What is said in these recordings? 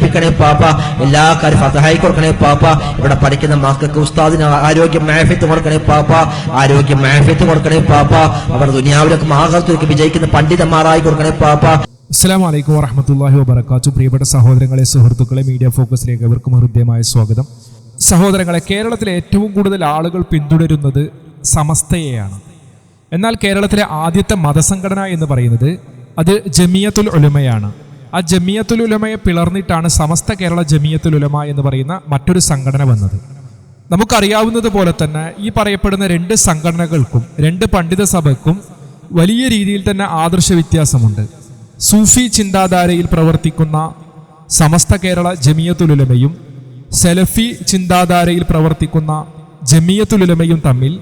വിജയിപ്പിക്കണേ പാപ്പ. എല്ലാ കാര്യം ഫതഹായി കൊടുക്കണേ പാപ്പ. ഇവിടെ പഠിക്കുന്ന മക്കൾക്ക് ഉസ്താദിന് ആരോഗ്യം മാഫിത്ത് കൊടുക്കണേ പാപ്പ. ആരോഗ്യം മാഫിത്ത് കൊടുക്കണേ പാപ്പ. അവർ ദുനിയാവിലേക്ക് മഹാകർത്തിലേക്ക് വിജയിക്കുന്ന പണ്ഡിതന്മാരായി കൊടുക്കണേ പാപ്പ. അസ്സാം വലൈക്കും വറഹമത്തല്ലാഹി വബർക്കാത്തു പ്രിയപ്പെട്ട സഹോദരങ്ങളെ സുഹൃത്തുക്കളെ മീഡിയ ഫോക്കസിലേക്ക് എവർക്കും ഹൃദ്യമായ സ്വാഗതം. സഹോദരങ്ങളെ കേരളത്തിലെ ഏറ്റവും കൂടുതൽ ആളുകൾ പിന്തുടരുന്നത് സമസ്തയെയാണ്. എന്നാൽ കേരളത്തിലെ ആദ്യത്തെ മതസംഘടന എന്ന് പറയുന്നത് അത് ജമിയത്തുൽ ഉലമയാണ്. ആ ജമിയത്തുലുലമയെ പിളർന്നിട്ടാണ് സമസ്ത കേരള ജമിയത്തുലുലമ എന്ന് പറയുന്ന മറ്റൊരു സംഘടന വന്നത്. നമുക്കറിയാവുന്നത് പോലെ തന്നെ ഈ പറയപ്പെടുന്ന രണ്ട് സംഘടനകൾക്കും രണ്ട് പണ്ഡിത സഭയ്ക്കും വലിയ രീതിയിൽ തന്നെ ആദർശ വ്യത്യാസമുണ്ട്. സൂഫി ചിന്താധാരയിൽ പ്രവർത്തിക്കുന്ന സമസ്ത കേരള ജമിയത്തുലുലമയും സെലഫി ചിന്താധാരയിൽ പ്രവർത്തിക്കുന്ന ജമിയത്തുലുലമയും തമ്മിൽ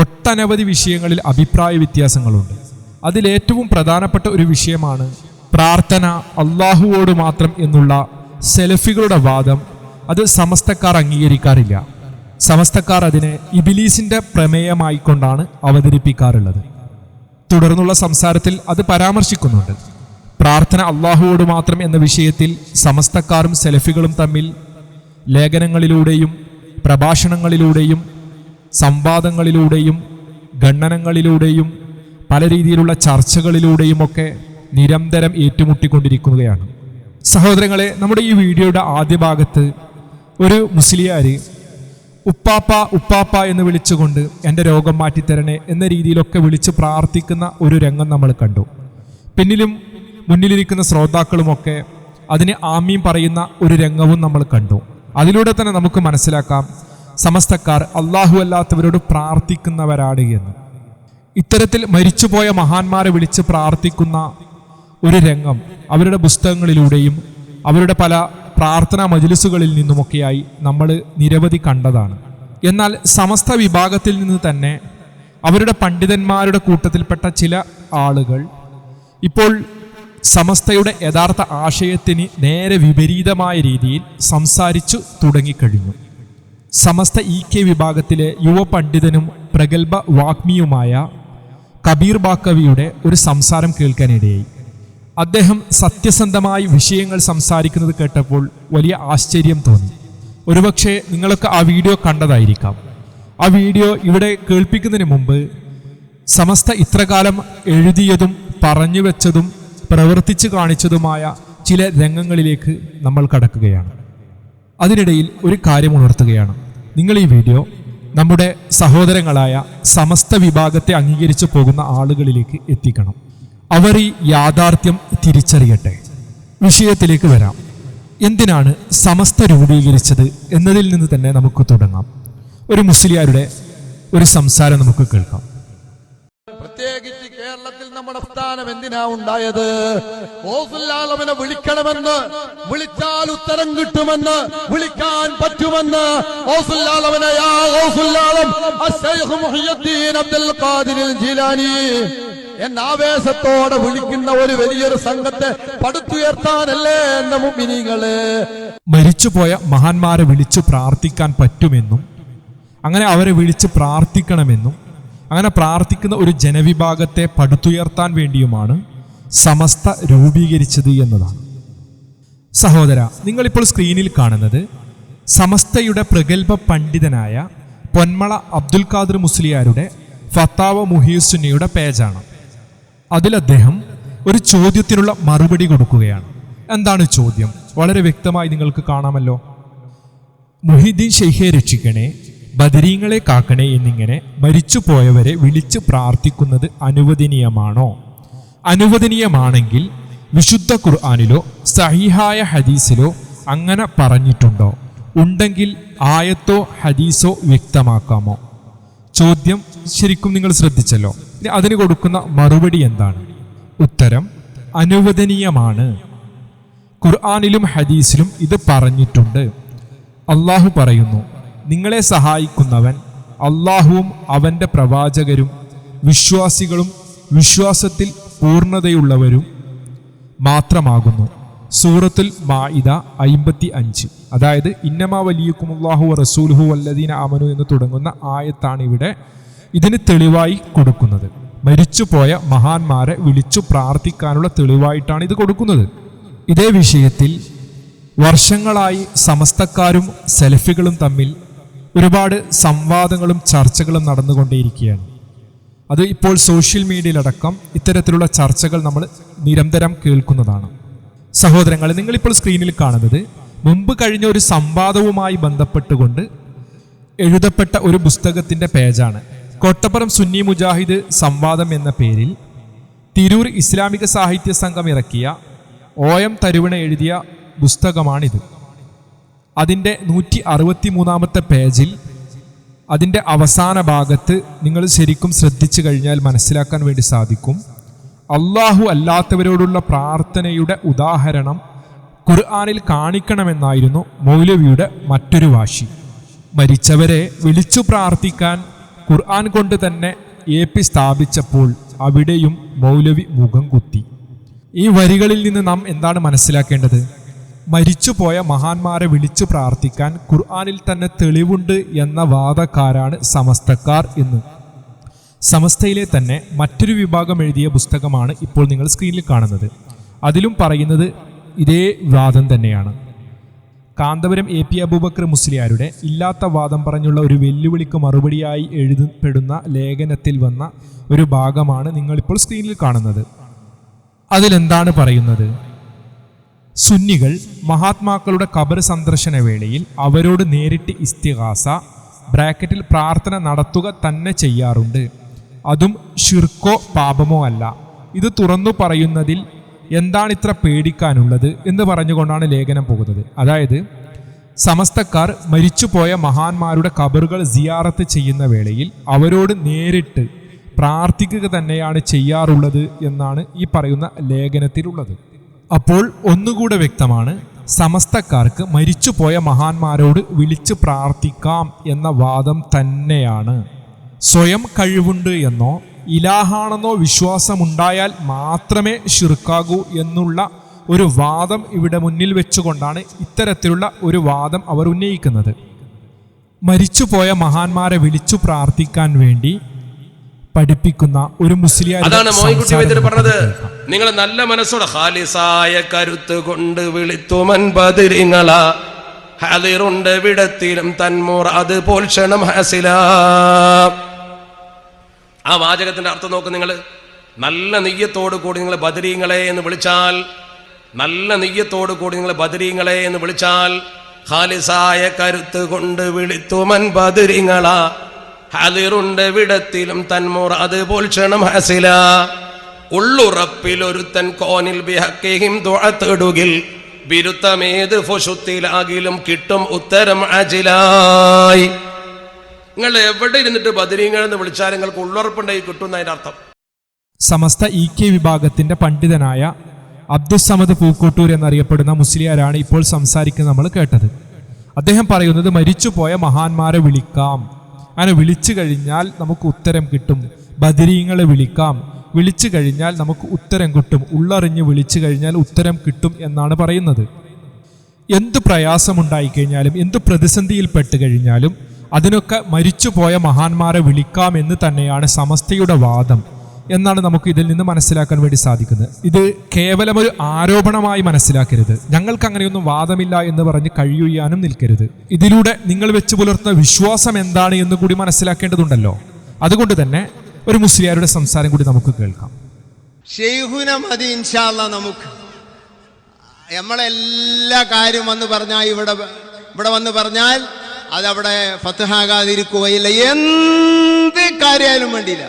ഒട്ടനവധി വിഷയങ്ങളിൽ അഭിപ്രായ വ്യത്യാസങ്ങളുണ്ട്. അതിലേറ്റവും പ്രധാനപ്പെട്ട ഒരു വിഷയമാണ് പ്രാർത്ഥന അള്ളാഹുവോട് മാത്രം എന്നുള്ള സെലഫികളുടെ വാദം അത് സമസ്തക്കാർ അംഗീകരിക്കാറില്ല. സമസ്തക്കാർ അതിനെ ഇബിലീസിന്റെ പ്രമേയമായിക്കൊണ്ടാണ് അവതരിപ്പിക്കാറുള്ളത്. തുടർന്നുള്ള സംസാരത്തിൽ അത് പരാമർശിക്കുന്നുണ്ട്. പ്രാർത്ഥന അള്ളാഹുവോട് മാത്രം എന്ന വിഷയത്തിൽ സമസ്തക്കാരും സെലഫികളും തമ്മിൽ ലേഖനങ്ങളിലൂടെയും പ്രഭാഷണങ്ങളിലൂടെയും സംവാദങ്ങളിലൂടെയും ഖണ്ഡനങ്ങളിലൂടെയും പല രീതിയിലുള്ള ചർച്ചകളിലൂടെയുമൊക്കെ നിരന്തരം ഏറ്റുമുട്ടിക്കൊണ്ടിരിക്കുകയാണ്. സഹോദരങ്ങളെ നമ്മുടെ ഈ വീഡിയോയുടെ ആദ്യ ഭാഗത്ത് ഒരു മുസ്ലിയാര് ഉപ്പാപ്പ ഉപ്പാപ്പ എന്ന് വിളിച്ചുകൊണ്ട് എന്റെ രോഗം മാറ്റിത്തരണേ എന്ന രീതിയിലൊക്കെ വിളിച്ച് പ്രാർത്ഥിക്കുന്ന ഒരു രംഗം നമ്മൾ കണ്ടു. പിന്നിലും മുന്നിലിരിക്കുന്ന ശ്രോതാക്കളുമൊക്കെ അതിന് ആമീം പറയുന്ന ഒരു രംഗവും നമ്മൾ കണ്ടു. അതിലൂടെ തന്നെ നമുക്ക് മനസ്സിലാക്കാം സമസ്തക്കാർ അള്ളാഹു അല്ലാത്തവരോട് പ്രാർത്ഥിക്കുന്നവരാണ് എന്ന്. ഇത്തരത്തിൽ മരിച്ചുപോയ മഹാന്മാരെ വിളിച്ച് പ്രാർത്ഥിക്കുന്ന ഒരു രംഗം അവരുടെ പുസ്തകങ്ങളിലൂടെയും അവരുടെ പല പ്രാർത്ഥനാ മജിലിസുകളിൽ നിന്നുമൊക്കെയായി നമ്മൾ നിരവധി കണ്ടതാണ്. എന്നാൽ സമസ്ത വിഭാഗത്തിൽ നിന്ന് തന്നെ അവരുടെ പണ്ഡിതന്മാരുടെ കൂട്ടത്തിൽപ്പെട്ട ചില ആളുകൾ ഇപ്പോൾ സമസ്തയുടെ യഥാർത്ഥ ആശയത്തിന് നേരെ വിപരീതമായ രീതിയിൽ സംസാരിച്ചു തുടങ്ങിക്കഴിഞ്ഞു. സമസ്ത ഇ കെ വിഭാഗത്തിലെ യുവ പണ്ഡിതനും പ്രഗത്ഭ വാഗ്മിയുമായ കബീർ ബാക്കവിയുടെ ഒരു സംസാരം കേൾക്കാനിടയായി. അദ്ദേഹം സത്യസന്ധമായി വിഷയങ്ങൾ സംസാരിക്കുന്നത് കേട്ടപ്പോൾ വലിയ ആശ്ചര്യം തോന്നി. ഒരുപക്ഷെ നിങ്ങളൊക്കെ ആ വീഡിയോ കണ്ടതായിരിക്കാം. ആ വീഡിയോ ഇവിടെ കേൾപ്പിക്കുന്നതിന് മുമ്പ് സമസ്ത ഇത്രകാലം എഴുതിയതും പറഞ്ഞു വെച്ചതും പ്രവർത്തിച്ചു കാണിച്ചതുമായ ചില രംഗങ്ങളിലേക്ക് നമ്മൾ കടക്കുകയാണ്. അതിനിടയിൽ ഒരു കാര്യം ഉണർത്തുകയാണ്. നിങ്ങൾ ഈ വീഡിയോ നമ്മുടെ സഹോദരങ്ങളായ സമസ്ത വിഭാഗത്തെ അംഗീകരിച്ചു പോകുന്ന ആളുകളിലേക്ക് എത്തിക്കണം. അവർ ഈ യാഥാർത്ഥ്യം തിരിച്ചറിയട്ടെ. വിഷയത്തിലേക്ക് വരാം. എന്തിനാണ് സമസ്ത രൂപീകരിച്ചത് എന്നതിൽ നിന്ന് തന്നെ നമുക്ക് തുടങ്ങാം. ഒരു മുസ്ലിയാരുടെ ഒരു സംസാരം നമുക്ക് കേൾക്കാം. പ്രത്യേകിച്ച് കേരളത്തിൽ നമ്മുടെ സ്ഥാനം എന്തിനാ ഉണ്ടായത്? ഓസുല്ലാലവനെ വിളിക്കണമെന്ന് വിളിച്ചാൽ ഉത്തരം കിട്ടുമെന്ന് വിളിക്കാൻ പറ്റുമെന്ന് ഓസുല്ലാലവനെ യാ അബ്ദുൽ ജീലാനി. എന്ന ആവേശത്തോടെ വിളിക്കുന്ന ഒരു വലിയൊരു സംഘത്തെ പടുത്തുയർത്താനല്ലേ എന്ന മുമ്പിനികൾ മരിച്ചുപോയ മഹാന്മാരെ വിളിച്ച് പ്രാർത്ഥിക്കാൻ പറ്റുമെന്നും അങ്ങനെ അവരെ വിളിച്ച് പ്രാർത്ഥിക്കണമെന്നും അങ്ങനെ പ്രാർത്ഥിക്കുന്ന ഒരു ജനവിഭാഗത്തെ പടുത്തുയർത്താൻ വേണ്ടിയുമാണ് സമസ്ത രൂപീകരിച്ചത് എന്നതാണ്. സഹോദര നിങ്ങളിപ്പോൾ സ്ക്രീനിൽ കാണുന്നത് സമസ്തയുടെ പ്രഗത്ഭ പണ്ഡിതനായ പൊന്മള അബ്ദുൽ ഖാദർ മുസ്ലിയാരുടെ ഫത്താവ മുഹീസുന്നയുടെ പേജാണ്. അതിൽ അദ്ദേഹം ഒരു ചോദ്യത്തിനുള്ള മറുപടി കൊടുക്കുകയാണ്. എന്താണ് ചോദ്യം? വളരെ വ്യക്തമായി നിങ്ങൾക്ക് കാണാമല്ലോ. മുഹിദ്ദീൻ ഷെയ്ഖെ രക്ഷിക്കണേ ബദരീങ്ങളെ കാക്കണേ എന്നിങ്ങനെ മരിച്ചുപോയവരെ വിളിച്ച് പ്രാർത്ഥിക്കുന്നത് അനുവദനീയമാണോ? അനുവദനീയമാണെങ്കിൽ വിശുദ്ധ ഖുർആാനിലോ സഹിഹായ ഹദീസിലോ അങ്ങനെ പറഞ്ഞിട്ടുണ്ടോ? ഉണ്ടെങ്കിൽ ആയത്തോ ഹദീസോ വ്യക്തമാക്കാമോ? ചോദ്യം ശരിക്കും നിങ്ങൾ ശ്രദ്ധിച്ചല്ലോ. അതിന് കൊടുക്കുന്ന മറുപടി എന്താണ്? ഉത്തരം അനുവദനീയമാണ്. ഖുർആാനിലും ഹദീസിലും ഇത് പറഞ്ഞിട്ടുണ്ട്. അള്ളാഹു പറയുന്നു നിങ്ങളെ സഹായിക്കുന്നവൻ അള്ളാഹുവും അവന്റെ പ്രവാചകരും വിശ്വാസികളും വിശ്വാസത്തിൽ പൂർണതയുള്ളവരും മാത്രമാകുന്നു. സൂറത്തുൽ മാഇദ അയിമ്പത്തി അഞ്ച് അതായത് ഇന്നമാ വലിയക്കുമുല്ലാഹു റസൂൽഹു വല്ലദീന അമനു എന്ന് തുടങ്ങുന്ന ആയത്താണ് ഇവിടെ ഇതിന് തെളിവായി കൊടുക്കുന്നത്. മരിച്ചുപോയ മഹാന്മാരെ വിളിച്ചു പ്രാർത്ഥിക്കാനുള്ള തെളിവായിട്ടാണ് ഇത് കൊടുക്കുന്നത്. ഇതേ വിഷയത്തിൽ വർഷങ്ങളായി സമസ്തക്കാരും സെൽഫികളും തമ്മിൽ ഒരുപാട് സംവാദങ്ങളും ചർച്ചകളും നടന്നുകൊണ്ടേയിരിക്കുകയാണ്. അത് ഇപ്പോൾ സോഷ്യൽ മീഡിയയിലടക്കം ഇത്തരത്തിലുള്ള ചർച്ചകൾ നമ്മൾ നിരന്തരം കേൾക്കുന്നതാണ്. സഹോദരങ്ങൾ നിങ്ങളിപ്പോൾ സ്ക്രീനിൽ കാണുന്നത് മുമ്പ് കഴിഞ്ഞ ഒരു സംവാദവുമായി ബന്ധപ്പെട്ടുകൊണ്ട് എഴുതപ്പെട്ട ഒരു പുസ്തകത്തിന്റെ പേജാണ്. കൊട്ടപ്പുറം സുന്നി മുജാഹിദ് സംവാദം എന്ന പേരിൽ തിരൂർ ഇസ്ലാമിക സാഹിത്യ സംഘം ഇറക്കിയ ഒ എം തരുവണ എഴുതിയ പുസ്തകമാണിത്. അതിന്റെ നൂറ്റി അറുപത്തി മൂന്നാമത്തെ പേജിൽ അതിന്റെ അവസാന ഭാഗത്ത് നിങ്ങൾ ശരിക്കും ശ്രദ്ധിച്ചു കഴിഞ്ഞാൽ മനസ്സിലാക്കാൻ വേണ്ടി സാധിക്കും. അള്ളാഹു അല്ലാത്തവരോടുള്ള പ്രാർത്ഥനയുടെ ഉദാഹരണം ഖുർആാനിൽ കാണിക്കണമെന്നായിരുന്നു മൗലവിയുടെ മറ്റൊരു വാശി. മരിച്ചവരെ വിളിച്ചു പ്രാർത്ഥിക്കാൻ ഖുർആൻ കൊണ്ട് തന്നെ എ പി സ്ഥാപിച്ചപ്പോൾ അവിടെയും മൗലവി മുഖം കുത്തി. ഈ വരികളിൽ നിന്ന് നാം എന്താണ് മനസ്സിലാക്കേണ്ടത്? മരിച്ചുപോയ മഹാന്മാരെ വിളിച്ചു പ്രാർത്ഥിക്കാൻ ഖുർആാനിൽ തന്നെ തെളിവുണ്ട് എന്ന വാദക്കാരാണ് സമസ്തക്കാർ എന്ന്. സമസ്തയിലെ തന്നെ മറ്റൊരു വിഭാഗം എഴുതിയ പുസ്തകമാണ് ഇപ്പോൾ നിങ്ങൾ സ്ക്രീനിൽ കാണുന്നത്. അതിലും പറയുന്നത് ഇതേ വാദം തന്നെയാണ്. കാന്തപുരം എ പി അബൂബക്കർ മുസ്ലിയാരുടെ ഇല്ലാത്ത വാദം പറഞ്ഞുള്ള ഒരു വെല്ലുവിളിക്ക് മറുപടിയായി എഴുതപ്പെടുന്ന ലേഖനത്തിൽ വന്ന ഒരു ഭാഗമാണ് നിങ്ങളിപ്പോൾ സ്ക്രീനിൽ കാണുന്നത്. അതിലെന്താണ് പറയുന്നത്? സുന്നികൾ മഹാത്മാക്കളുടെ കബർ സന്ദർശന വേളയിൽ അവരോട് നേരിട്ട് ഇസ്തിഹാസ ബ്രാക്കറ്റിൽ പ്രാർത്ഥന നടത്തുക തന്നെ ചെയ്യാറുണ്ട്. അതും ഷിർക്കോ പാപമോ അല്ല. ഇത് തുറന്നു പറയുന്നതിൽ എന്താണ് ഇത്ര പേടിക്കാനുള്ളത് എന്ന് പറഞ്ഞുകൊണ്ടാണ് ലേഖനം പോകുന്നത്. അതായത് സമസ്തക്കാർ മരിച്ചുപോയ മഹാന്മാരുടെ കബറുകൾ സിയാറത്ത് ചെയ്യുന്ന വേളയിൽ അവരോട് നേരിട്ട് പ്രാർത്ഥിക്കുക തന്നെയാണ് ചെയ്യാറുള്ളത് എന്നാണ് ഈ പറയുന്ന ലേഖനത്തിലുള്ളത്. അപ്പോൾ ഒന്നുകൂടെ വ്യക്തമാണ് സമസ്തക്കാർക്ക് മരിച്ചുപോയ മഹാന്മാരോട് വിളിച്ചു പ്രാർത്ഥിക്കാം എന്ന വാദം തന്നെയാണ്. സ്വയം കഴിവുണ്ട് എന്നോ ഇലാഹാണെന്നോ വിശ്വാസമുണ്ടായാൽ മാത്രമേ ഷിർക്കാകൂ എന്നുള്ള ഒരു വാദം ഇവിടെ മുന്നിൽ വെച്ചുകൊണ്ടാണ് ഇത്തരത്തിലുള്ള ഒരു വാദം അവർ ഉന്നയിക്കുന്നത്. മരിച്ചുപോയ മഹാന്മാരെ വിളിച്ചു പ്രാർത്ഥിക്കാൻ വേണ്ടി പഠിപ്പിക്കുന്ന ഒരു മുസ്ലിം അതാണ് മോയിൻകുട്ടി വൈദ്യർ പറഞ്ഞത്. നിങ്ങൾ നല്ല മനസ്സോടെ ഖാലിസായ കരുത്ത് കൊണ്ട് വിളിത്തുമൻ ബദിരിങ്ങള. ഹലിറുണ്ട് വിടത്തിലും തന്മൂർ അത് പോൽക്ഷണം ഹസില. ആ വാചകത്തിന്റെ അർത്ഥം നോക്ക് നിങ്ങൾ നല്ല നെയ്യത്തോടു കൂടി നിങ്ങൾ ബദരീങ്ങളെ എന്ന് വിളിച്ചാൽ നല്ല നെയ്യത്തോടു കൂടി നിങ്ങൾ ബദരീങ്ങളെ എന്ന് വിളിച്ചാൽ ഹാലിസായ കരുത്ത് കൊണ്ട് വിളിത്തുമൻ ബദരിങ്ങള. ഹലിറുണ്ട് വിടത്തിലും തന്മൂർ അത് പോൽക്ഷണം ഹസില. ഉള്ളുറപ്പിൽ ഒരുത്തൻ കോനിൽ ബിഹക്കിഹിം തുഴത്തിടുകിൽ ബിരുത്തമേത് ഫുഷുത്തിലാകിലും കിട്ടും ഉത്തരം അജിലായി. നിങ്ങൾ എവിടെ ഇരുന്നിട്ട് ബദരീങ്ങൾ എന്ന് വിളിച്ചാൽ നിങ്ങൾക്ക് ഉള്ളുറപ്പുണ്ടായി കിട്ടും അതിന്റെ അർത്ഥം സമസ്ത ഇ കെ വിഭാഗത്തിന്റെ പണ്ഡിതനായ അബ്ദുസമദ് പൂക്കോട്ടൂർ എന്നറിയപ്പെടുന്ന മുസ്ലിയാരാണ് ഇപ്പോൾ സംസാരിക്കുന്നത് നമ്മൾ കേട്ടത്. അദ്ദേഹം പറയുന്നത് മരിച്ചുപോയ മഹാന്മാരെ വിളിക്കാം. അങ്ങനെ വിളിച്ചു കഴിഞ്ഞാൽ നമുക്ക് ഉത്തരം കിട്ടും. ബദരീങ്ങളെ വിളിക്കാം. വിളിച്ചു കഴിഞ്ഞാൽ നമുക്ക് ഉത്തരം കിട്ടും. ഉള്ളറിഞ്ഞ് വിളിച്ചു കഴിഞ്ഞാൽ ഉത്തരം കിട്ടും എന്നാണ് പറയുന്നത്. എന്ത് പ്രയാസമുണ്ടായിക്കഴിഞ്ഞാലും എന്ത് പ്രതിസന്ധിയിൽപ്പെട്ട് കഴിഞ്ഞാലും അതിനൊക്കെ മരിച്ചുപോയ മഹാന്മാരെ വിളിക്കാം എന്ന് തന്നെയാണ് സമസ്തയുടെ വാദം എന്നാണ് നമുക്ക് ഇതിൽ നിന്ന് മനസ്സിലാക്കാൻ വേണ്ടി സാധിക്കുന്നത്. ഇത് കേവലം ഒരു ആരോപണമായി മനസ്സിലാക്കരുത്. ഞങ്ങൾക്ക് അങ്ങനെയൊന്നും വാദമില്ല എന്ന് പറഞ്ഞ് കഴിയുകയാനും നിൽക്കരുത്. ഇതിലൂടെ നിങ്ങൾ വെച്ച് പുലർത്തുന്ന വിശ്വാസം എന്താണ് എന്ന് കൂടി മനസ്സിലാക്കേണ്ടതുണ്ടല്ലോ. അതുകൊണ്ട് തന്നെ ഒരു മുസ്ലിയാരുടെ സംസാരം കൂടി നമുക്ക് കേൾക്കാം. നമുക്ക്. നമ്മളെല്ലാ കാര്യം വന്ന് പറഞ്ഞാൽ ഇവിടെ ഇവിടെ വന്ന് പറഞ്ഞാൽ അതവിടെ ഫത്തഹാകാതിരിക്കുകയില്ല എന്ത് കാര്യമായാലും വേണ്ടിയില്ല.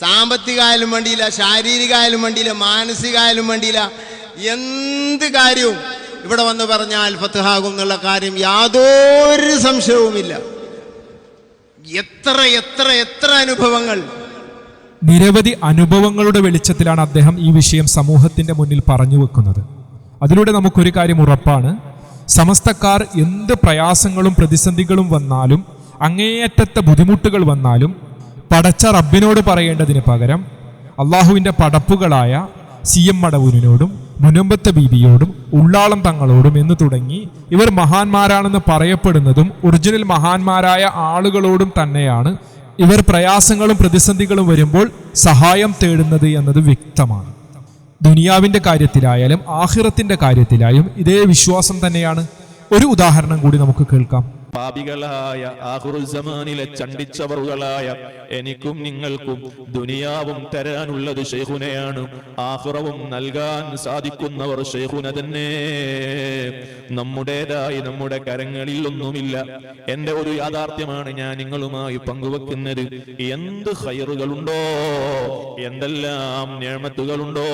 സാമ്പത്തികമായാലും വേണ്ടിയില്ല ശാരീരികമായാലും വേണ്ടിയില്ല മാനസികമായാലും വേണ്ടിയില്ല. എന്ത് കാര്യവും ഇവിടെ വന്ന് പറഞ്ഞാൽ ഫത്തഹാകും എന്നുള്ള കാര്യം യാതൊരു സംശയവുമില്ല. എത്ര എത്ര എത്ര അനുഭവങ്ങൾ. നിരവധി അനുഭവങ്ങളുടെ വെളിച്ചത്തിലാണ് അദ്ദേഹം ഈ വിഷയം സമൂഹത്തിന്റെ മുന്നിൽ പറഞ്ഞു വെക്കുന്നത്. അതിലൂടെ നമുക്കൊരു കാര്യം ഉറപ്പാണ്. സമസ്തക്കാർ എന്ത് പ്രയാസങ്ങളും പ്രതിസന്ധികളും വന്നാലും അങ്ങേയറ്റത്തെ ബുദ്ധിമുട്ടുകൾ വന്നാലും പടച്ച റബ്ബിനോട് പറയേണ്ടതിന് പകരം അള്ളാഹുവിന്റെ പടപ്പുകളായ സി എം മടവൂരിനോടും മുനമ്പത്തെ ബീബിയോടും ഉള്ളാളം തങ്ങളോടും എന്ന് തുടങ്ങി ഇവർ മഹാന്മാരാണെന്ന് പറയപ്പെടുന്നതും ഒറിജിനൽ മഹാന്മാരായ ആളുകളോടും തന്നെയാണ് ഇവർ പ്രയാസങ്ങളും പ്രതിസന്ധികളും വരുമ്പോൾ സഹായം തേടുന്നത് എന്നത് വ്യക്തമാണ്. ദുനിയാവിന്റെ കാര്യത്തിലായാലും ആഹിറത്തിന്റെ കാര്യത്തിലായാലും ഇതേ വിശ്വാസം തന്നെയാണ്. ഒരു ഉദാഹരണം കൂടി നമുക്ക് കേൾക്കാം. പാപികളായ ആഹുറുസമാനിലെ ചണ്ടിച്ചവറുകളായ എനിക്കും നിങ്ങൾക്കും ദുനിയാവും തരാനുള്ളത് ഷെയ്ഖുനയാണ് ആഹുറവും നൽകാൻ സാധിക്കുന്നവർ ഷെയ്ഖുന തന്നെ. നമ്മുടേതായി നമ്മുടെ കരങ്ങളിൽ ഒന്നുമില്ല. എന്റെ ഒരു യാഥാർത്ഥ്യമാണ് ഞാൻ നിങ്ങളുമായി പങ്കുവെക്കുന്നത്. എന്ത് ഹൈറുകളുണ്ടോ എന്തെല്ലാം ഞാമത്തുകളുണ്ടോ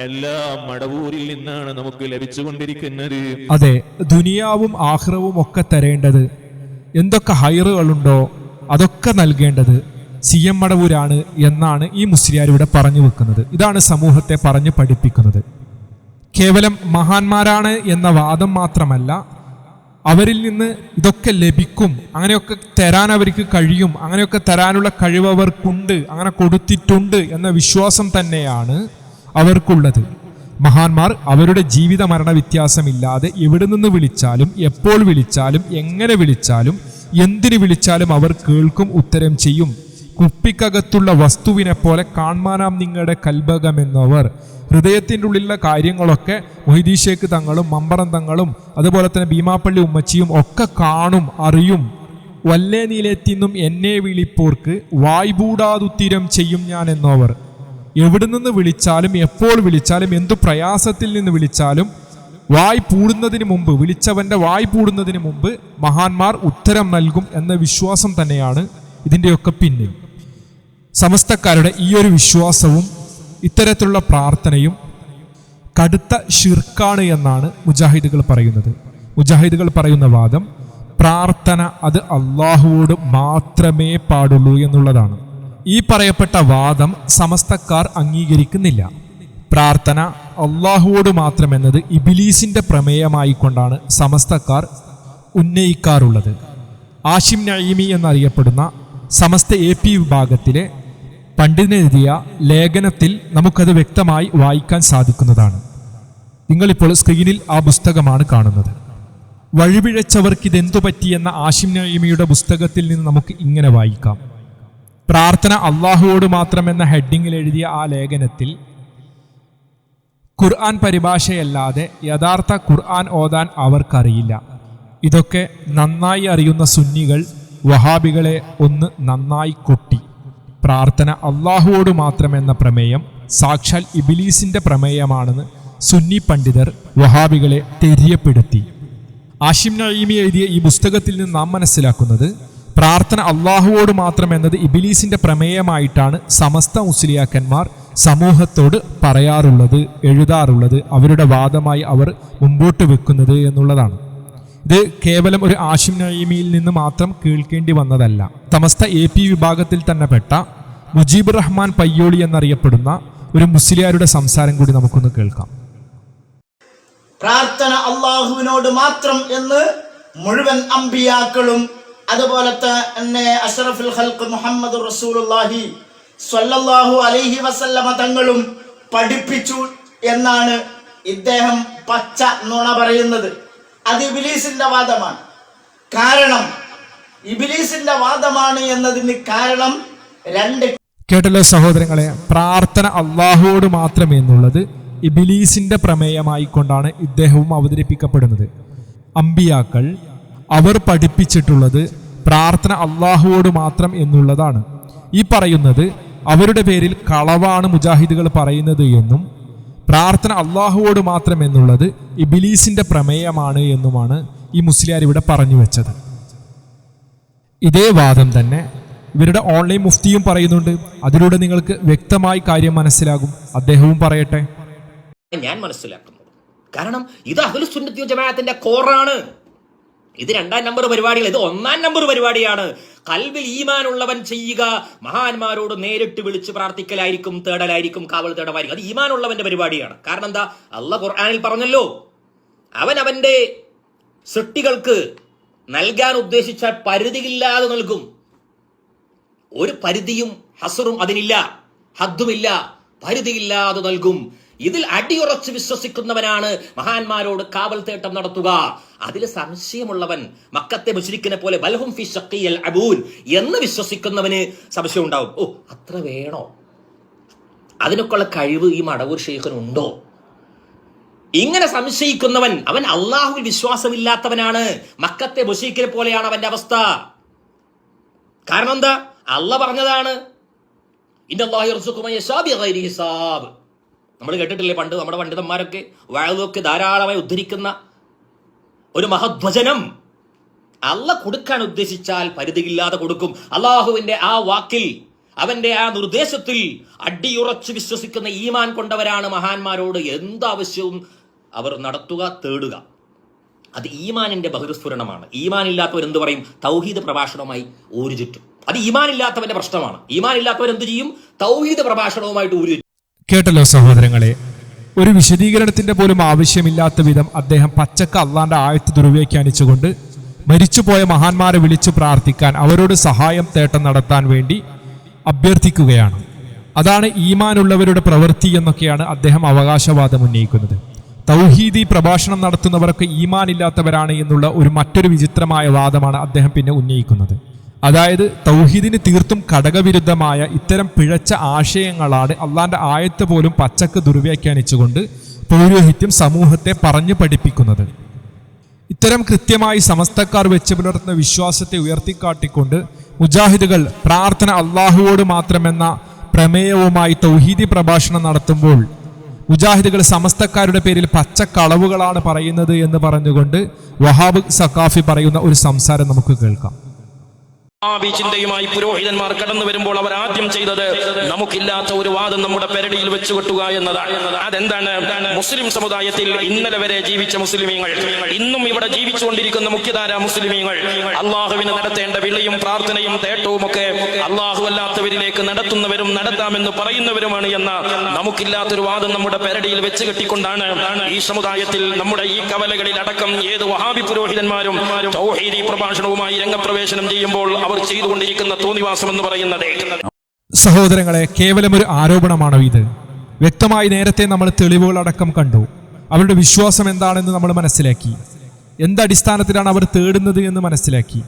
എല്ലാം മടവൂരിൽ നിന്നാണ് നമുക്ക് ലഭിച്ചുകൊണ്ടിരിക്കുന്നത്. അതെ ദുനിയാവും ആഹ്റവും ഒക്കെ തരേണ്ടത് എന്തൊക്കെ ഹൈറുകളുണ്ടോ അതൊക്കെ നൽകേണ്ടത് സി എം മടവൂരാണ് എന്നാണ് ഈ മുസ്ലിയാർ ഇവിടെ പറഞ്ഞു വെക്കുന്നത്. ഇതാണ് സമൂഹത്തെ പറഞ്ഞു പഠിപ്പിക്കുന്നത്. കേവലം മഹാന്മാരാണ് എന്ന വാദം മാത്രമല്ല അവരിൽ നിന്ന് ഇതൊക്കെ ലഭിക്കും അങ്ങനെയൊക്കെ തരാൻ അവർക്ക് കഴിയും അങ്ങനെയൊക്കെ തരാനുള്ള കഴിവ് അവർക്കുണ്ട് അങ്ങനെ കൊടുത്തിട്ടുണ്ട് എന്ന വിശ്വാസം തന്നെയാണ് അവർക്കുള്ളത്. മഹാന്മാർ അവരുടെ ജീവിത മരണ വ്യത്യാസമില്ലാതെ എവിടെ നിന്ന് വിളിച്ചാലും എപ്പോൾ വിളിച്ചാലും എങ്ങനെ വിളിച്ചാലും എന്തിനു വിളിച്ചാലും അവർ കേൾക്കും ഉത്തരം ചെയ്യും. കുപ്പിക്കകത്തുള്ള വസ്തുവിനെ പോലെ കാൺമാനാം നിങ്ങളുടെ കൽബകമെന്നവർ ഹൃദയത്തിന്റെ ഉള്ളിലുള്ള കാര്യങ്ങളൊക്കെ മൊഹിദീഷേക്ക് തങ്ങളും മമ്പറം തങ്ങളും അതുപോലെ തന്നെ ഭീമാപ്പള്ളി ഉമ്മച്ചിയും ഒക്കെ കാണും അറിയും. വല്ലേ നീലെത്തിന്നും എന്നെ വിളിപ്പോർക്ക് വായ്പൂടാതുത്തിരം ചെയ്യും ഞാൻ എന്നവർ. എവിടെ നിന്ന് വിളിച്ചാലും എപ്പോൾ വിളിച്ചാലും എന്തു പ്രയാസത്തിൽ നിന്ന് വിളിച്ചാലും വായ് പൂടുന്നതിന് മുമ്പ് വിളിച്ചവന്റെ വായ് പൂടുന്നതിന് മുമ്പ് മഹാന്മാർ ഉത്തരം നൽകും എന്ന വിശ്വാസം തന്നെയാണ് ഇതിന്റെയൊക്കെ പിന്നിൽ. സമസ്തക്കാരുടെ ഈ ഒരു വിശ്വാസവും ഇത്തരത്തിലുള്ള പ്രാർത്ഥനയും കടുത്ത ഷിർക്കാണ് എന്നാണ് മുജാഹിദുകൾ പറയുന്നത്. മുജാഹിദുകൾ പറയുന്ന വാദം പ്രാർത്ഥന അത് അള്ളാഹുവോട് മാത്രമേ പാടുള്ളൂ എന്നുള്ളതാണ്. ഈ പറയപ്പെട്ട വാദം സമസ്തക്കാർ അംഗീകരിക്കുന്നില്ല. പ്രാർത്ഥന അള്ളാഹുവോട് മാത്രമെന്നത് ഇബിലീസിന്റെ പ്രമേയമായിക്കൊണ്ടാണ് സമസ്തക്കാർ ഉന്നയിക്കാറുള്ളത്. ആഷിം നഈമി എന്നറിയപ്പെടുന്ന സമസ്ത എ പി വിഭാഗത്തിലെ പണ്ഡിതനെഴുതിയ ലേഖനത്തിൽ നമുക്കത് വ്യക്തമായി വായിക്കാൻ സാധിക്കുന്നതാണ്. നിങ്ങളിപ്പോൾ സ്ക്രീനിൽ ആ പുസ്തകമാണ് കാണുന്നത്. വഴിപിഴച്ചവർക്ക് ഇതെന്തു പറ്റിയെന്ന ആഷിം നഈമിയുടെ പുസ്തകത്തിൽ നിന്ന് നമുക്ക് ഇങ്ങനെ വായിക്കാം. പ്രാർത്ഥന അള്ളാഹുവോട് മാത്രം എന്ന ഹെഡിങ്ങിൽ എഴുതിയ ആ ലേഖനത്തിൽ ഖുർആൻ പരിഭാഷയല്ലാതെ യഥാർത്ഥ ഖുർആൻ ഓതാൻ അവർക്കറിയില്ല. ഇതൊക്കെ നന്നായി അറിയുന്ന സുന്നികൾ വഹാബികളെ ഒന്ന് നന്നായി കൊട്ടി. പ്രാർത്ഥന അള്ളാഹുവോട് മാത്രമെന്ന പ്രമേയം സാക്ഷാൽ ഇബിലീസിന്റെ പ്രമേയമാണെന്ന് സുന്നി പണ്ഡിതർ വഹാബികളെ തെര്യപ്പെടുത്തി. ആഷിം നഈമി എഴുതിയ ഈ പുസ്തകത്തിൽ നിന്ന് നാം മനസ്സിലാക്കുന്നത് പ്രാർത്ഥന അള്ളാഹുവോട് മാത്രം എന്നത് ഇബിലീസിന്റെ പ്രമേയമായിട്ടാണ് സമസ്ത മുസ്ലിയാക്കന്മാർ സമൂഹത്തോട് പറയാറുള്ളത് എഴുതാറുള്ളത് അവരുടെ വാദമായി അവർ മുമ്പോട്ട് വെക്കുന്നത് എന്നുള്ളതാണ്. ഇത് കേവലം ഒരു ആഷിം നിന്ന് മാത്രം കേൾക്കേണ്ടി വന്നതല്ല. സമസ്ത എ പി വിഭാഗത്തിൽ തന്നെ പെട്ട മുജീബ് റഹ്മാൻ പയ്യോളി എന്നറിയപ്പെടുന്ന ഒരു മുസ്ലിയാരുടെ സംസാരം കൂടി നമുക്കൊന്ന് കേൾക്കാം. പ്രാർത്ഥന അള്ളാഹുവിനോട് മാത്രം എന്ന് മുഴുവൻ അമ്പിയാക്കളും അതുപോലെ തന്നെ അഷറഫുൽ ഹൽക്ക് മുഹമ്മദ് റസൂലുള്ളാഹി സ്വല്ലല്ലാഹു അലൈഹി വസല്ലമ തങ്ങളും പഠിപ്പിച്ചു എന്നാണ് ഇദ്ദേഹം പച്ച നുണ പറയുന്നത്. അത് ഇബിലീസിന്റെ വാദമാണ്. കാരണം ഇബിലീസിന്റെ വാദമാണ് എന്നതിന് കാരണം രണ്ട് കേട്ടല്ലോ സഹോദരങ്ങളെ പ്രാർത്ഥന അള്ളാഹുവോട് മാത്രം എന്നുള്ളത് ഇബിലീസിന്റെ പ്രമേയമായിക്കൊണ്ടാണ് ഇദ്ദേഹവും അവതരിപ്പിക്കപ്പെടുന്നത്. അമ്പിയാക്കൾ അവർ പഠിപ്പിച്ചിട്ടുള്ളത് പ്രാർത്ഥന അള്ളാഹുവോട് മാത്രം എന്നുള്ളതാണ്. ഈ പറയുന്നത് അവരുടെ പേരിൽ കളവാണ് മുജാഹിദുകൾ പറയുന്നത് എന്നും പ്രാർത്ഥന അള്ളാഹുവോട് മാത്രം എന്നുള്ളത് ഇബിലീസിന്റെ പ്രമേയമാണ് എന്നുമാണ് ഈ മുസ്ലിയാർ ഇവിടെ പറഞ്ഞു വെച്ചത്. ഇതേ വാദം തന്നെ ഇവരുടെ ഓൺലൈൻ മുഫ്തിയും പറയുന്നുണ്ട്. അതിലൂടെ നിങ്ങൾക്ക് വ്യക്തമായി കാര്യം മനസ്സിലാകും. അദ്ദേഹവും പറയട്ടെ. ഞാൻ മനസ്സിലാക്കുന്നു. കാരണം ഇത് അഖിലുസുന്നത്തി ജമാഅത്തിന്റെ കോറാണ്. ഇത് രണ്ടാം നമ്പർ പരിപാടികൾ ഇത് ഒന്നാം നമ്പർ പരിപാടിയാണ്. കൽവിൽ ഈമാനുള്ളവൻ ചെയ്യുക മഹാന്മാരോട് നേരിട്ട് വിളിച്ച് പ്രാർത്ഥിക്കലായിരിക്കും തേടലായിരിക്കും കാവൽ തേടമായിരിക്കും. അത് ഈമാനുള്ളവന്റെ പരിപാടിയാണ്. കാരണം എന്താ? അല്ല ഖുർആാനിൽ പറഞ്ഞല്ലോ അവൻ അവന്റെ സൃഷ്ടികൾക്ക് നൽകാൻ ഉദ്ദേശിച്ച പരിധിയില്ലാതെ നൽകും. ഒരു പരിധിയും ഹസറും അതിനില്ല ഹദ്ദുമില്ല പരിധിയില്ലാതെ നൽകും. ഇതിൽ അടിയുറച്ച് വിശ്വസിക്കുന്നവനാണ് മഹാന്മാരോട് കാവൽ തേട്ടം നടത്തുക. അതിൽ സംശയമുള്ളവൻ മക്കത്തെ മുശ്രിക്കിനെ പോലെ ബൽഹും ഫി ഷക്കിയൽ അബൂൻ എന്ന് വിശ്വസിക്കുന്നവന് സംശയം ഉണ്ടാവും ഓ അത്ര വേണോ? അതിനൊക്കെയുള്ള കഴിവ് ഈ മടവൂർ ഷെയ്ഖിനുണ്ടോ ഇങ്ങനെ സംശയിക്കുന്നവൻ അവൻ അള്ളാഹുവിൽ വിശ്വാസമില്ലാത്തവനാണ്. മക്കത്തെ മുശ്രിക്കിനെ പോലെയാണ് അവന്റെ അവസ്ഥ. കാരണം എന്താ? അല്ല പറഞ്ഞതാണ് യശാ ബിഗൈരി ഹിസാബ്. നമ്മൾ കേട്ടിട്ടില്ലേ പണ്ട് നമ്മുടെ പണ്ഡിതന്മാരൊക്കെ വാഴതൊക്കെ ധാരാളമായി ഉദ്ധരിക്കുന്ന ഒരു മഹധ്വചനം അല്ല കൊടുക്കാൻ ഉദ്ദേശിച്ചാൽ പരിധിയില്ലാതെ കൊടുക്കും. അള്ളാഹുവിന്റെ ആ വാക്കിൽ അവന്റെ ആ നിർദ്ദേശത്തിൽ അടിയുറച്ച് വിശ്വസിക്കുന്ന ഈമാൻ കൊണ്ടവരാണ് മഹാന്മാരോട് എന്താവശ്യവും അവർ നടത്തുക തേടുക. അത് ഈമാനിന്റെ ബഹിർസ്ഫുരണമാണ്. ഈമാൻ ഇല്ലാത്തവർ എന്ത് പറയും? തൗഹീദ് പ്രഭാഷണവുമായി ഊരുചുറ്റും. അത് ഈമാൻ ഇല്ലാത്തവന്റെ പ്രശ്നമാണ്. ഈമാൻ ഇല്ലാത്തവർ എന്ത് ചെയ്യും? തൗഹീദ് പ്രഭാഷണവുമായിട്ട് ഊരു കേട്ടല്ലോ സഹോദരങ്ങളെ ഒരു വിശദീകരണത്തിന്റെ പോലും ആവശ്യമില്ലാത്ത വിധം അദ്ദേഹം പച്ചക്ക അള്ളാന്റെ ആയത്ത് ദുർവ്യാഖ്യാനിച്ചുകൊണ്ട് മരിച്ചുപോയ മഹാന്മാരെ വിളിച്ചു പ്രാർത്ഥിക്കാൻ അവരോട് സഹായം തേട്ടം നടത്താൻ വേണ്ടി അഭ്യർത്ഥിക്കുകയാണ്. അതാണ് ഈമാനുള്ളവരുടെ പ്രവൃത്തി എന്നൊക്കെയാണ് അദ്ദേഹം അവകാശവാദം ഉന്നയിക്കുന്നത്. തൗഹീദി പ്രഭാഷണം നടത്തുന്നവർക്ക് ഈമാൻ ഇല്ലാത്തവരാണ് എന്നുള്ള ഒരു മറ്റൊരു വിചിത്രമായ വാദമാണ് അദ്ദേഹം പിന്നെ ഉന്നയിക്കുന്നത്. അതായത് തൗഹീദിന് തീർത്തും ഘടകവിരുദ്ധമായ ഇത്തരം പിഴച്ച ആശയങ്ങളാണ് അള്ളാന്റെ ആയത്ത് പോലും പച്ചക്ക് ദുർവ്യാഖ്യാനിച്ചുകൊണ്ട് പൗരോഹിത്യം സമൂഹത്തെ പറഞ്ഞു പഠിപ്പിക്കുന്നത്. ഇത്തരം കൃത്യമായി സമസ്തക്കാർ വെച്ച് പുലർത്തുന്ന വിശ്വാസത്തെ ഉയർത്തിക്കാട്ടിക്കൊണ്ട് മുജാഹിദുകൾ പ്രാർത്ഥന അള്ളാഹുവോട് മാത്രമെന്ന പ്രമേയവുമായി തൗഹീദി പ്രഭാഷണം നടത്തുമ്പോൾ മുജാഹിദുകൾ സമസ്തക്കാരുടെ പേരിൽ പച്ചക്കളവുകളാണ് പറയുന്നത് എന്ന് പറഞ്ഞുകൊണ്ട് വഹാബ് സക്കാഫി പറയുന്ന ഒരു സംസാരം നമുക്ക് കേൾക്കാം. ചിന്തയുമായി പുരോഹിതന്മാർ കടന്നു വരുമ്പോൾ അവർ ആദ്യം ചെയ്തത് നമുക്കില്ലാത്ത ഒരു വാദം നമ്മുടെ പെരടിയിൽ വെച്ചു എന്നതാണ്. അതെന്താണ്? മുസ്ലിം സമുദായത്തിൽ ഇന്നലെ വരെ ജീവിച്ച മുസ്ലിമീങ്ങൾ ഇന്നും ഇവിടെ ജീവിച്ചുകൊണ്ടിരിക്കുന്ന മുഖ്യധാര മുസ്ലിമീങ്ങൾ അള്ളാഹുവിന് നടത്തേണ്ട വിളിയും പ്രാർത്ഥനയും തേട്ടവും ഒക്കെ അള്ളാഹു അല്ലാത്തവരിലേക്ക് നടത്തുന്നവരും നടത്താമെന്ന് പറയുന്നവരുമാണ് എന്ന നമുക്കില്ലാത്തൊരു വാദം നമ്മുടെ പെരടിയിൽ വെച്ച് കെട്ടിക്കൊണ്ടാണ് ഈ സമുദായത്തിൽ നമ്മുടെ ഈ കവലകളിൽ അടക്കം ഏത് വഹാബി പുരോഹിതന്മാരും പ്രഭാഷണവുമായി രംഗപ്രവേശനം ചെയ്യുമ്പോൾ അവർ ചെയ്തുകൊണ്ടിരിക്കുന്ന തോന്നിവാസം എന്ന് പറയുന്നത് സഹോദരങ്ങളെ കേവലം ഒരു ആരോപണമാണോ ഇത്? വ്യക്തമായി നേരത്തെ നമ്മൾ തെളിവുകളടക്കം കണ്ടു. അവരുടെ വിശ്വാസം എന്താണെന്ന് നമ്മൾ മനസ്സിലാക്കി. എന്തടിസ്ഥാനത്തിലാണ് അവർ തേടുന്നത് എന്ന് മനസ്സിലാക്കി.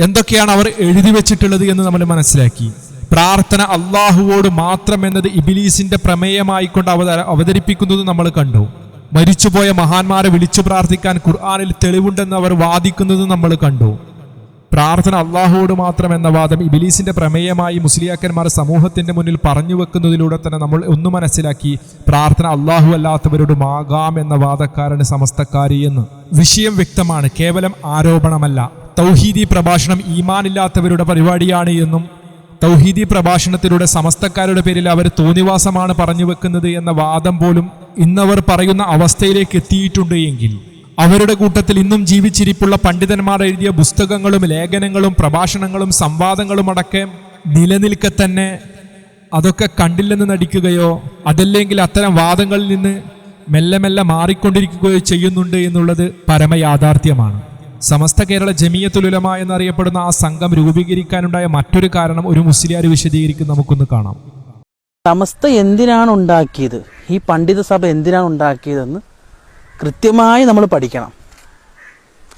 എന്തൊക്കെയാണ് അവർ എഴുതി വെച്ചിട്ടുള്ളത് എന്ന് നമ്മൾ മനസ്സിലാക്കി. പ്രാർത്ഥന അള്ളാഹുവോട് മാത്രം എന്നത് ഇബിലീസിന്റെ പ്രമേയമായിക്കൊണ്ട് അവത അവതരിപ്പിക്കുന്നത് നമ്മൾ കണ്ടു. മരിച്ചുപോയ മഹാന്മാരെ വിളിച്ചു പ്രാർത്ഥിക്കാൻ ഖുർആാനിൽ തെളിവുണ്ടെന്ന് അവർ വാദിക്കുന്നത് നമ്മൾ കണ്ടു. പ്രാർത്ഥന അള്ളാഹുവോട് മാത്രം എന്ന വാദം ഇബിലീസിന്റെ പ്രമേയമായി മുസ്ലിയാക്കന്മാർ സമൂഹത്തിന്റെ മുന്നിൽ പറഞ്ഞു വെക്കുന്നതിലൂടെ തന്നെ നമ്മൾ ഒന്ന് മനസ്സിലാക്കി പ്രാർത്ഥന അള്ളാഹു അല്ലാത്തവരോടുമാകാം എന്ന വാദക്കാരന് സമസ്തക്കാരി എന്ന്. വിഷയം വ്യക്തമാണ് കേവലം ആരോപണമല്ല. തൗഹീദി പ്രഭാഷണം ഈമാനില്ലാത്തവരുടെ പരിപാടിയാണ് എന്നും തൗഹീദി പ്രഭാഷണത്തിലൂടെ സമസ്തക്കാരുടെ പേരിൽ അവർ തോന്നിവാസമാണ് പറഞ്ഞു വെക്കുന്നത് എന്ന വാദം പോലും ഇന്നവർ പറയുന്ന അവസ്ഥയിലേക്ക് എത്തിയിട്ടുണ്ട് എങ്കിൽ അവരുടെ കൂട്ടത്തിൽ ഇന്നും ജീവിച്ചിരിപ്പുള്ള പണ്ഡിതന്മാർ എഴുതിയ പുസ്തകങ്ങളും ലേഖനങ്ങളും പ്രഭാഷണങ്ങളും സംവാദങ്ങളും അടക്കം നിലനിൽക്കെ തന്നെ അതൊക്കെ കണ്ടില്ലെന്ന് നടിക്കുകയോ അതല്ലെങ്കിൽ അത്തരം വാദങ്ങളിൽ നിന്ന് മെല്ലെ മെല്ലെ മാറിക്കൊണ്ടിരിക്കുകയോ ചെയ്യുന്നുണ്ട് എന്നുള്ളത് പരമയാഥാർത്ഥ്യമാണ് സമസ്ത കേരള ജമിയത്തുലുലമ എന്നറിയപ്പെടുന്ന ആ സംഘം രൂപീകരിക്കാനുണ്ടായ മറ്റൊരു കാരണം ഒരു മുസ്ലിയാർ വിശദീകരിക്കും നമുക്കൊന്ന് കാണാം. സമസ്ത എന്തിനാണ് ഉണ്ടാക്കിയത്? ഈ പണ്ഡിത സഭ എന്തിനാണ് ഉണ്ടാക്കിയതെന്ന് കൃത്യമായി നമ്മൾ പഠിക്കണം.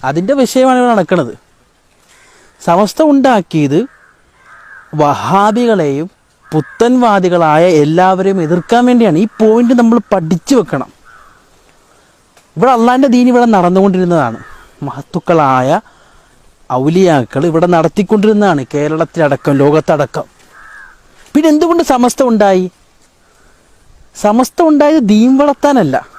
അതിന്റെ വിഷയമാണ് ഇവിടെ നടക്കുന്നത് സമസ്ത ഉണ്ടാക്കിയത് വഹാബികളെയും പുത്തൻവാദികളായ എല്ലാവരെയും എതിർക്കാൻ വേണ്ടിയാണ്. ഈ പോയിന്റ് നമ്മൾ പഠിച്ചു വെക്കണം. ഇവിടെ അള്ളാന്റെ ദീൻ ഇവിടെ നടന്നുകൊണ്ടിരുന്നതാണ്. മഹത്തുക്കളായ ഔലിയാക്കൾ ഇവിടെ നടത്തിക്കൊണ്ടിരുന്നതാണ് കേരളത്തിലടക്കം ലോകത്തടക്കം. പിന്നെ എന്തുകൊണ്ട് സമസ്ത ഉണ്ടായി? സമസ്ത ഉണ്ടായത് ദീൻ വളർത്താനല്ല.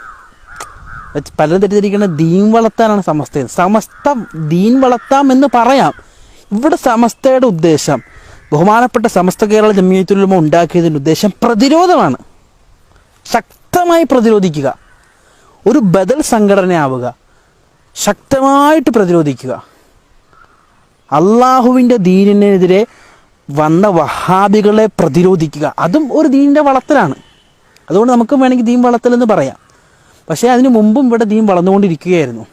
പലരും തെറ്റിദ്ധരിക്കുന്ന ദീൻ വളർത്താനാണ് സമസ്ത. സമസ്ത ദീൻ വളർത്താം എന്ന് പറയാം. ഇവിടെ സമസ്തയുടെ ഉദ്ദേശം ബഹുമാനപ്പെട്ട സമസ്ത കേരള ജമിയത്തുലുമ ഉണ്ടാക്കിയതിന്റെ ഉദ്ദേശം പ്രതിരോധമാണ്. ശക്തമായി പ്രതിരോധിക്കുക. ഒരു ബദൽ സംഘടനയാവുക. ശക്തമായിട്ട് പ്രതിരോധിക്കുക. അള്ളാഹുവിന്റെ ദീനിനെതിരെ വന്ന വഹാബികളെ പ്രതിരോധിക്കുക. അതും ഒരു ദീനിന്റെ വളർത്തലാണ്. അതുകൊണ്ട് നമുക്ക് വേണമെങ്കിൽ ദീൻ വളർത്തൽ എന്ന് പറയാം. പക്ഷേ അതിനു മുമ്പും ഇവിടെ ദീൻ വളർന്നുകൊണ്ടിരിക്കുകയായിരുന്നു.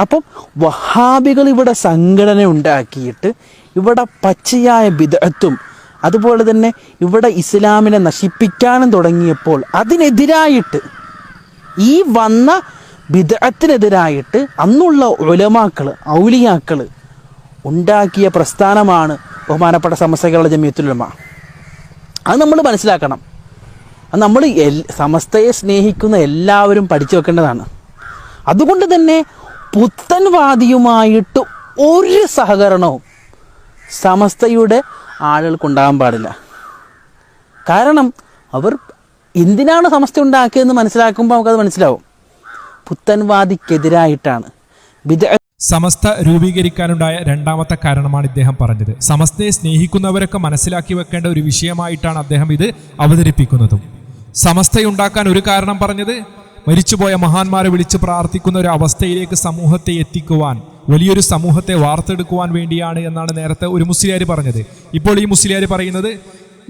അപ്പം വഹാബികൾ ഇവിടെ സംഘടന ഉണ്ടാക്കിയിട്ട് ഇവിടെ പച്ചയായ ബിദഅത്തും അതുപോലെ തന്നെ ഇവിടെ ഇസ്ലാമിനെ നശിപ്പിക്കാനും തുടങ്ങിയപ്പോൾ അതിനെതിരായിട്ട് ഈ വന്ന വിദഗ്ധത്തിനെതിരായിട്ട് അന്നുള്ള ഒലമാക്കൾ ഔലിയാക്കൾ ഉണ്ടാക്കിയ പ്രസ്ഥാനമാണ് ബഹുമാനപ്പെട്ട സമസ്തകളുടെ ജമിയത്തുലമ അത് നമ്മൾ മനസ്സിലാക്കണം. അത് നമ്മൾ സമസ്തയെ സ്നേഹിക്കുന്ന എല്ലാവരും പഠിച്ചു വെക്കേണ്ടതാണ്. അതുകൊണ്ട് തന്നെ പുത്തൻവാദിയുമായിട്ട് ഒരു സഹകരണവും സമസ്തയുടെ ആളുകൾക്കുണ്ടാകാൻ പാടില്ല. കാരണം അവർ എന്തിനാണ് സമസ്ത ഉണ്ടാക്കിയതെന്ന് മനസ്സിലാക്കുമ്പോൾ നമുക്കത് മനസ്സിലാവും. പുത്തൻവാദിക്കെതിരായിട്ടാണ്. വിദ സമസ്ത രൂപീകരിക്കാനുണ്ടായ രണ്ടാമത്തെ കാരണമാണ് ഇദ്ദേഹം പറഞ്ഞത്. സമസ്തയെ സ്നേഹിക്കുന്നവരൊക്കെ മനസ്സിലാക്കി വെക്കേണ്ട ഒരു വിഷയമായിട്ടാണ് അദ്ദേഹം ഇത് അവതരിപ്പിക്കുന്നതും. സമസ്തയുണ്ടാക്കാൻ ഒരു കാരണം പറഞ്ഞത് മരിച്ചുപോയ മഹാന്മാരെ വിളിച്ച് പ്രാർത്ഥിക്കുന്ന ഒരു അവസ്ഥയിലേക്ക് സമൂഹത്തെ എത്തിക്കുവാൻ വലിയൊരു സമൂഹത്തെ വാർത്തെടുക്കുവാൻ വേണ്ടിയാണ് എന്നാണ് നേരത്തെ ഒരു മുസ്ലിയാർ പറഞ്ഞത്. ഇപ്പോൾ ഈ മുസ്ലിയാർ പറയുന്നത്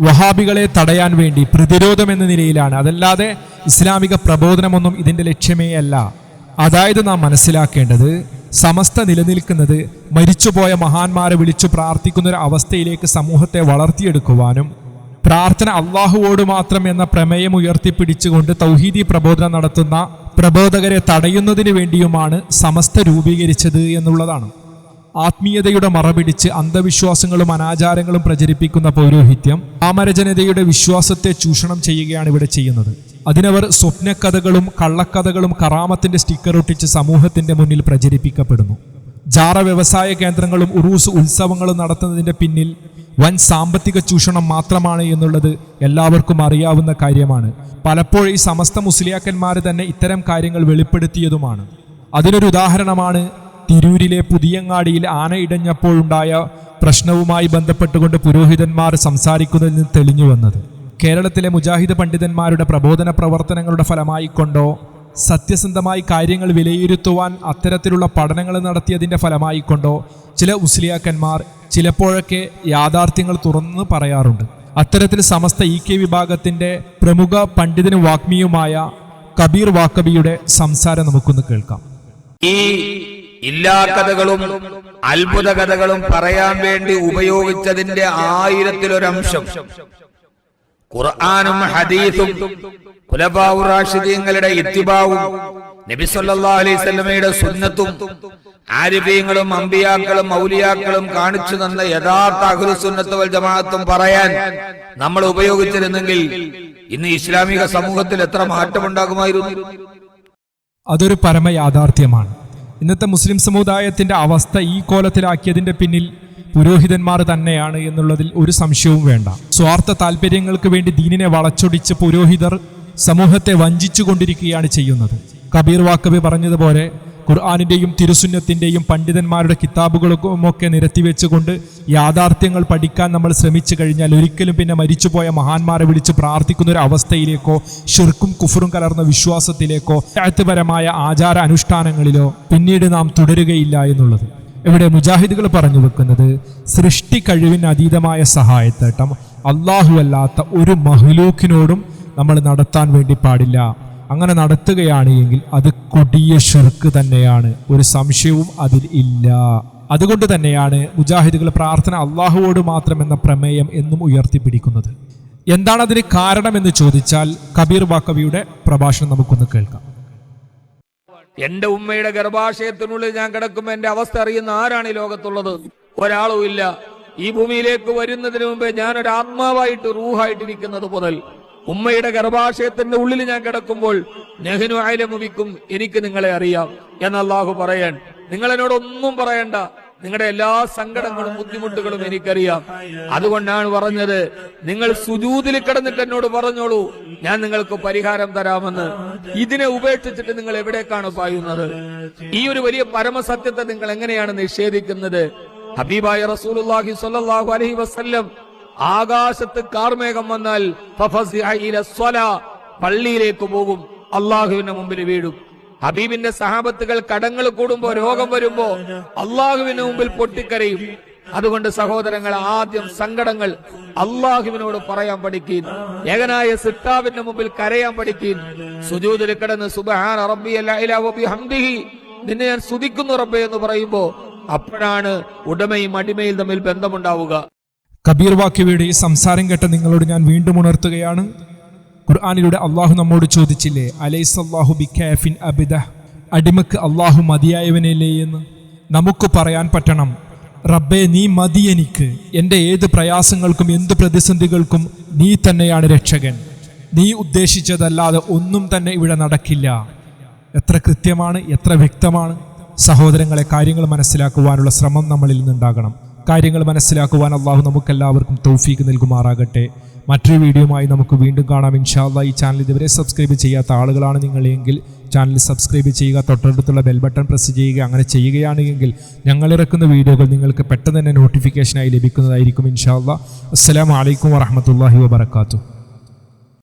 വഹാബികളെ തടയാൻ വേണ്ടി പ്രതിരോധം എന്ന നിലയിലാണ്. അതല്ലാതെ ഇസ്ലാമിക പ്രബോധനമൊന്നും ഇതിന്റെ ലക്ഷ്യമേ അല്ല. അതായത് നാം മനസ്സിലാക്കേണ്ടത് സമസ്ത നിലനിൽക്കുന്നത് മരിച്ചുപോയ മഹാന്മാരെ വിളിച്ചു പ്രാർത്ഥിക്കുന്ന ഒരു അവസ്ഥയിലേക്ക് സമൂഹത്തെ വളർത്തിയെടുക്കുവാനും പ്രാർത്ഥന അള്ളാഹുവോട് മാത്രം എന്ന പ്രമേയം ഉയർത്തിപ്പിടിച്ചുകൊണ്ട് തൗഹീദി പ്രബോധനം നടത്തുന്ന പ്രബോധകരെ തടയുന്നതിന് വേണ്ടിയുമാണ് സമസ്ത രൂപീകരിച്ചത് എന്നുള്ളതാണ്. ആത്മീയതയുടെ മറപിടിച്ച് അന്ധവിശ്വാസങ്ങളും അനാചാരങ്ങളും പ്രചരിപ്പിക്കുന്ന പൗരോഹിത്യം ആമരജനതയുടെ വിശ്വാസത്തെ ചൂഷണം ചെയ്യുകയാണ് ഇവിടെ ചെയ്യുന്നത്. അതിനവർ സ്വപ്നക്കഥകളും കള്ളക്കഥകളും കറാമത്തിന്റെ സ്റ്റിക്കർ ഒട്ടിച്ച് സമൂഹത്തിന്റെ മുന്നിൽ പ്രചരിപ്പിക്കപ്പെടുന്നു. ജാറ വ്യവസായ കേന്ദ്രങ്ങളും ഉറൂസ് ഉത്സവങ്ങളും നടത്തുന്നതിന്റെ പിന്നിൽ വൻ സാമ്പത്തിക ചൂഷണം മാത്രമാണ് എന്നുള്ളത് എല്ലാവർക്കും അറിയാവുന്ന കാര്യമാണ്. പലപ്പോഴും ഈ സമസ്ത മുസ്ലിയാക്കന്മാർ തന്നെ ഇത്തരം കാര്യങ്ങൾ വെളിപ്പെടുത്തിയതുമാണ്. അതിനൊരു ഉദാഹരണമാണ് തിരൂരിലെ പുതിയങ്ങാടിയിൽ ആന ഇടഞ്ഞപ്പോഴുണ്ടായ പ്രശ്നവുമായി ബന്ധപ്പെട്ടുകൊണ്ട് പുരോഹിതന്മാർ സംസാരിക്കുന്നതിൽ നിന്ന് തെളിഞ്ഞു വന്നത്. കേരളത്തിലെ മുജാഹിദ് പണ്ഡിതന്മാരുടെ പ്രബോധന പ്രവർത്തനങ്ങളുടെ ഫലമായി കൊണ്ടോ സത്യസന്ധമായി കാര്യങ്ങൾ വിലയിരുത്തുവാൻ അത്തരത്തിലുള്ള പഠനങ്ങൾ നടത്തിയതിന്റെ ഫലമായിക്കൊണ്ടോ ചില ഉസ്ലിയാക്കന്മാർ ചിലപ്പോഴൊക്കെ യാഥാർത്ഥ്യങ്ങൾ തുറന്നു പറയാറുണ്ട്. അത്തരത്തിൽ സമസ്ത ഇ കെ വിഭാഗത്തിന്റെ പ്രമുഖ പണ്ഡിതനും വാഗ്മിയുമായ കബീർ വാക്കബിയുടെ സംസാരം നമുക്കൊന്ന് കേൾക്കാം. ഈ ഇല്ലാ കഥകളും അത്ഭുത കഥകളും പറയാൻ വേണ്ടി ഉപയോഗിച്ചതിന്റെ ആയിരത്തിലൊരംശം. ഖുർആാനും ഹദീസും കുലബാവുറാഷിദീങ്ങളുടെ ഇത്തിബാവും നബി സല്ലല്ലാഹു അലൈഹി സ്വലമയുടെ സുന്നത്തും ആരിഫീങ്ങളും അമ്പിയാക്കളും മൗലിയാക്കളും കാണിച്ചു തന്ന യഥാർത്ഥ അഹ്ലു സുന്നത്ത് വൽ ജമാഅത്തും പറയാൻ നമ്മൾ ഉപയോഗിച്ചിരുന്നെങ്കിൽ ഇന്ന് ഇസ്ലാമിക സമൂഹത്തിൽ എത്ര മാറ്റമുണ്ടാകുമായിരുന്നു? അതൊരു പരമ യാഥാർത്ഥ്യമാണ്. ഇന്നത്തെ മുസ്ലിം സമുദായത്തിന്റെ അവസ്ഥ ഈ കോലത്തിലാക്കിയതിന്റെ പിന്നിൽ പുരോഹിതന്മാർ തന്നെയാണ് എന്നുള്ളതിൽ ഒരു സംശയവും വേണ്ട. സ്വാർത്ഥ താല്പര്യങ്ങൾക്ക് വേണ്ടി ദീനിനെ വളച്ചൊടിച്ച് പുരോഹിതർ സമൂഹത്തെ വഞ്ചിച്ചു കൊണ്ടിരിക്കുകയാണ് ചെയ്യുന്നത്. കബീർ വാക്കബി പറഞ്ഞതുപോലെ ഖുർആാനിന്റെയും തിരുസുന്നത്തിന്റെയും പണ്ഡിതന്മാരുടെ കിതാബുകളുമൊക്കെ നിരത്തിവെച്ചുകൊണ്ട് യാഥാർത്ഥ്യങ്ങൾ പഠിക്കാൻ നമ്മൾ ശ്രമിച്ചു കഴിഞ്ഞാൽ ഒരിക്കലും പിന്നെ മരിച്ചുപോയ മഹാന്മാരെ വിളിച്ച് പ്രാർത്ഥിക്കുന്ന ഒരു അവസ്ഥയിലേക്കോ ഷിർക്കും കുഫറും കലർന്ന വിശ്വാസത്തിലേക്കോ രാജ്യപരമായ ആചാര അനുഷ്ഠാനങ്ങളിലോ പിന്നീട് നാം തുടരുകയില്ല എന്നുള്ളത്. ഇവിടെ മുജാഹിദുകൾ പറഞ്ഞു വെക്കുന്നത് സൃഷ്ടി കഴിവിന് അതീതമായ സഹായത്തേട്ടം അള്ളാഹു അല്ലാത്ത ഒരു മഹ്ലൂക്കിനോടും നമ്മൾ നടത്താൻ വേണ്ടി പാടില്ല. അങ്ങനെ നടത്തുകയാണ് എങ്കിൽ അത് കൊടിയ ഷിർക്ക് തന്നെയാണ്. ഒരു സംശയവും അതിൽ ഇല്ല. അതുകൊണ്ട് തന്നെയാണ് മുജാഹിദുകൾ പ്രാർത്ഥന അള്ളാഹുവോട് മാത്രം എന്ന പ്രമേയം എന്നും ഉയർത്തിപ്പിടിക്കുന്നത്. എന്താണ് കാരണമെന്ന് ചോദിച്ചാൽ കബീർ ബാക്കവിയുടെ പ്രഭാഷണം നമുക്കൊന്ന് കേൾക്കാം. എന്റെ ഉമ്മയുടെ ഗർഭാശയത്തിനുള്ളിൽ ഞാൻ കിടക്കുമ്പോ എന്റെ അവസ്ഥ അറിയുന്ന ആരാണ് ഈ ലോകത്തുള്ളത്? ഒരാളും ഇല്ല. ഈ ഭൂമിയിലേക്ക് വരുന്നതിന് മുമ്പേ ഞാൻ ഒരു ആത്മാവായിട്ട് റൂഹായിട്ടിരിക്കുന്നത് മുതൽ ഉമ്മയുടെ ഗർഭാശയത്തിന്റെ ഉള്ളിൽ ഞാൻ കിടക്കുമ്പോൾ നെഹ്നു ആയിരമുവിക്കും എനിക്ക് നിങ്ങളെ അറിയാം. എന്ന് അള്ളാഹു പറയാൻ. നിങ്ങൾ എന്നോട് ഒന്നും പറയണ്ട. നിങ്ങളുടെ എല്ലാ സങ്കടങ്ങളും ബുദ്ധിമുട്ടുകളും എനിക്കറിയാം. അതുകൊണ്ടാണ് പറഞ്ഞത് നിങ്ങൾ സുജൂതിൽ കിടന്നിട്ട് എന്നോട് പറഞ്ഞോളൂ ഞാൻ നിങ്ങൾക്ക് പരിഹാരം തരാമെന്ന്. ഇതിനെ ഉപേക്ഷിച്ചിട്ട് നിങ്ങൾ എവിടേക്കാണ് പായുന്നത്? ഈ ഒരു വലിയ പരമസത്യത്തെ നിങ്ങൾ എങ്ങനെയാണ് നിഷേധിക്കുന്നത്? ഹബീബായ റസൂലുള്ളാഹി സ്വല്ലല്ലാഹു അലൈഹി വസല്ലം ആകാശത്ത് കാർമേഘം വന്നാൽ പള്ളിയിലേക്ക് പോകും അള്ളാഹുവിന്റെ മുമ്പിൽ വീഴും. ഹബീബിന്റെ സഹാബത്തുകൾ കടങ്ങൾ കൂടുമ്പോ രോഗം വരുമ്പോ അള്ളാഹുവിന് മുമ്പിൽ പൊട്ടിക്കരയും. അതുകൊണ്ട് സഹോദരങ്ങൾ ആദ്യം സങ്കടങ്ങൾ അള്ളാഹുവിനോട് പറയാൻ പഠിക്കീൻ. ഏകനായ സിട്ടാവിന്റെ മുമ്പിൽ കരയാൻ പഠിക്കീൻ. സുജൂദിൽ കിടന്ന് വബിഹംദിഹി നിന്നെ ഞാൻ സ്തുതിക്കുന്നു റബ്ബേ എന്ന് പറയുമ്പോ അപ്പോഴാണ് ഉടമയും അടിമയും തമ്മിൽ ബന്ധമുണ്ടാവുക. കബീർ വാക്കിവയുടെ ഈ സംസാരം കേട്ട നിങ്ങളോട് ഞാൻ വീണ്ടും ഉണർത്തുകയാണ്. ഖുർആാനിലൂടെ അള്ളാഹു നമ്മോട് ചോദിച്ചില്ലേ അലൈസല്ലാഹു ബിഖാഫിൻ അബിദ അടിമക്ക് അള്ളാഹു മതിയായവനല്ലേ എന്ന്? നമുക്ക് പറയാൻ പറ്റണം റബ്ബേ നീ മതി എനിക്ക് എന്റെ ഏത് പ്രയാസങ്ങൾക്കും എന്ത് പ്രതിസന്ധികൾക്കും നീ തന്നെയാണ് രക്ഷകൻ. നീ ഉദ്ദേശിച്ചതല്ലാതെ ഒന്നും തന്നെ ഇവിടെ നടക്കില്ല. എത്ര കൃത്യമാണ് എത്ര വ്യക്തമാണ്. സഹോദരങ്ങളെ കാര്യങ്ങൾ മനസ്സിലാക്കുവാനുള്ള ശ്രമം നമ്മളിൽ നിന്നുണ്ടാകണം. കാര്യങ്ങൾ മനസ്സിലാക്കുവാൻ അള്ളാഹു നമുക്കെല്ലാവർക്കും തൗഫീക്ക് നൽകുമാറാകട്ടെ. മറ്റൊരു വീഡിയോയുമായി നമുക്ക് വീണ്ടും കാണാം. ഇൻഷാല്ല ഈ ചാനൽ ഇതുവരെ സബ്സ്ക്രൈബ് ചെയ്യാത്ത ആളുകളാണ് നിങ്ങളെങ്കിൽ ചാനൽ സബ്സ്ക്രൈബ് ചെയ്യുക തൊട്ടടുത്തുള്ള ബെൽ ബട്ടൺ പ്രസ് ചെയ്യുക അങ്ങനെ ചെയ്യുകയാണെങ്കിൽ ഞങ്ങൾ ഇറക്കുന്ന വീഡിയോകൾ നിങ്ങൾക്ക് പെട്ടെന്ന് തന്നെ നോട്ടിഫിക്കേഷനായി ലഭിക്കുന്നതായിരിക്കും ഇൻഷാല്ല അസ്സാം വലൈക്കും വാഹമത്തല്ലാഹി വബർക്കാത്തു